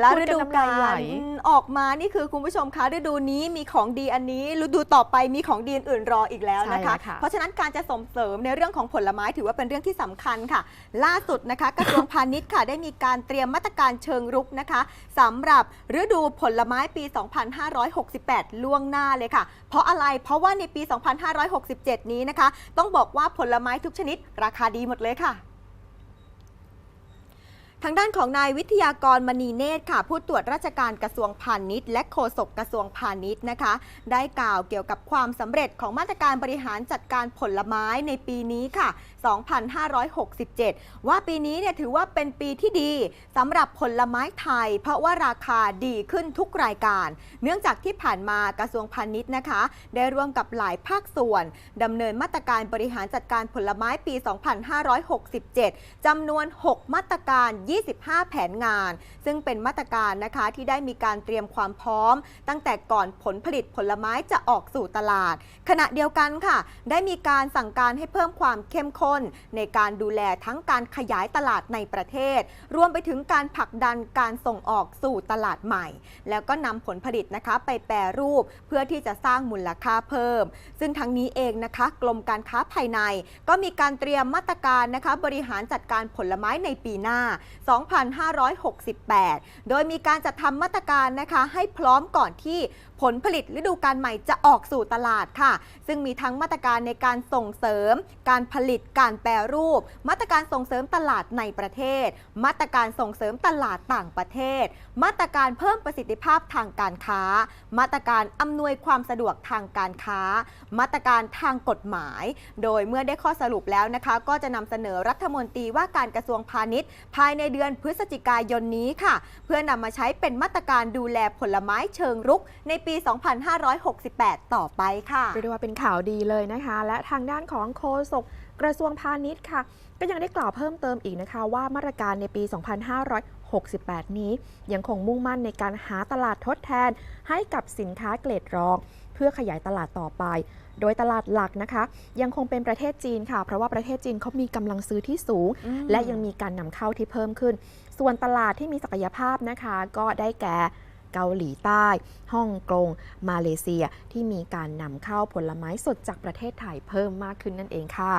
แล้วพูดฤกันดูน้ำลายกาไหลลอืมออกมานี่คือคุณผู้ชมคะฤดูนี้มีของดีอันนี้ฤดูต่อไปมีของดีอื่นรออีกแล้วนะคะใช่แล้วค่ะเพราะฉะนั้นการจะส่งเสริมในเรื่องของผลไม้ถือว่าเป็นเรื่องที่สำคัญค่ะ ล่าสุดนะคะกระทรวงพาณิชย์ค่ะ ได้มีการเตรียมมาตรการเชิงรุกนะคะสำหรับฤดูผลไม้ปี 2568 ล่วงหน้าเลยค่ะ เพราะอะไรเพราะว่าในปี 2567 นี้นะคะ ต้องบอกว่าผลไม้ทุกชนิดราคาดีหมดเลยค่ะ ทางด้านของนายวิทยากรมณีเนตรค่ะ ผู้ตรวจราชการกระทรวงพาณิชย์ และโฆษกกระทรวงพาณิชย์นะคะ ได้กล่าวเกี่ยวกับความสำเร็จของมาตรการบริหารจัดการผลไม้ในปีนี้ค่ะ 2567 ว่าปีนี้เนี่ยถือว่าเป็นปีที่ดีสำหรับผลไม้ไทย เพราะว่าราคาดีขึ้นทุกรายการ เนื่องจากที่ผ่านมากระทรวงพาณิชย์นะคะ ได้ร่วมกับหลายภาคส่วนดำเนินมาตรการบริหารจัดการผลไม้ปี 2567จำนวน 6 มาตรการ25 แผนงาน ซึ่งเป็นมาตรการนะคะที่ได้มีการเตรียมความพร้อม ตั้งแต่ก่อนผลผลิตผลไม้จะออกสู่ตลาด ขณะเดียวกันค่ะ ได้มีการสั่งการให้เพิ่มความเข้มข้น ในการดูแลทั้งการขยายตลาดในประเทศ รวมไปถึงการผลักดันการส่งออกสู่ตลาดใหม่ แล้วก็นำผลผลิตนะคะไปแปรรูปเพื่อที่จะสร้างมูลค่าเพิ่ม ซึ่งทั้งนี้เองนะคะกรมการค้าภายใน ก็มีการเตรียมมาตรการนะคะบริหารจัดการผลไม้ในปีหน้า 2568 โดยมีการจัดทำมาตรการนะคะให้พร้อมก่อนที่ผลผลิตฤดูกาลใหม่จะออกสู่ตลาดค่ะ ซึ่งมีทั้งมาตรการในการส่งเสริม การผลิตการแปรรูป มาตรการส่งเสริมตลาดในประเทศ มาตรการส่งเสริมตลาดต่างประเทศ มาตรการเพิ่มประสิทธิภาพทางการค้า มาตรการอำนวยความสะดวกทางการค้า มาตรการทางกฎหมาย โดยเมื่อได้ข้อสรุปแล้วนะคะ ก็จะนำเสนอรัฐมนตรีว่าการกระทรวงพาณิชย์ ภายในเดือนพฤศจิกายนนี้ค่ะ เพื่อนำมาใช้เป็นมาตรการดูแลผลไม้เชิงรุกในปี 2568 ต่อไปค่ะเรียกได้ว่าเป็นข่าวดีเลยนะคะ และทางด้านของโฆษกกระทรวงพาณิชย์ค่ะ ก็ยังได้กล่าวเพิ่มเติมอีกนะคะ ว่ามาตรการในปี 2568 นี้ ยังคงมุ่งมั่นในการหาตลาดทดแทน ให้กับสินค้าเกรดรอง เพื่อขยายตลาดต่อไป โดยตลาดหลักนะคะ ยังคงเป็นประเทศจีนค่ะ เพราะว่าประเทศจีนเขามีกำลังซื้อที่สูงอืมและยังมีการนำเข้าที่เพิ่มขึ้น ส่วนตลาดที่มีศักยภาพนะคะ ก็ได้แก่ เกาหลีใต้ ฮ่องกง มาเลเซีย ที่มีการนำเข้าผลไม้สดจากประเทศไทยเพิ่มมากขึ้นนั่นเองค่ะ